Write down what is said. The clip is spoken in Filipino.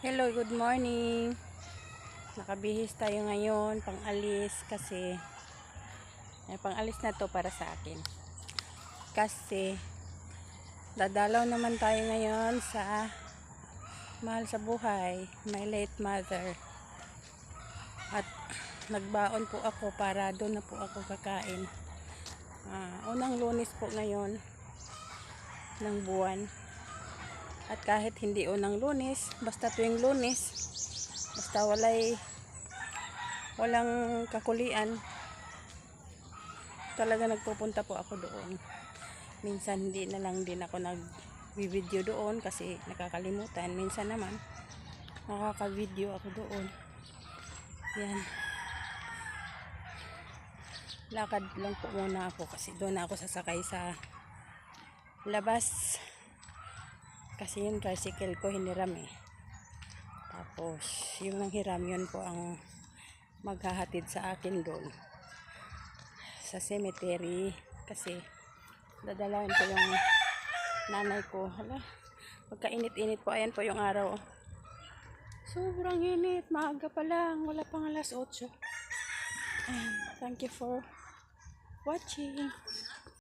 Hello, good morning. Nakabihis tayo ngayon, pang-alis kasi ay, pang-alis na to para sa akin. Kasi dadalaw naman tayo ngayon sa mahal sa buhay, my late mother. At nagbaon po ako para doon na po ako kakain. Ah, unang lunes po ngayon ng buwan. At kahit hindi unang lunes, basta tuwing lunes, basta walay walang kakulian, talaga nagpupunta po ako doon. Minsan hindi na lang din ako nag-video doon kasi nakakalimutan. Minsan naman, nakaka-video ako doon. Yan. Lakad lang po muna ako kasi doon ako sasakay sa labas kasi yung tricycle ko hiniram eh. Tapos, yung nanghiram yun po ang maghahatid sa akin doon sa cemetery kasi dadalawin ko yung nanay ko. Hala, magkainit-init po. Ayan po yung araw. Sobrang init. Maaga pa lang. Wala pang alas 8. Ayan. Thank you for watching.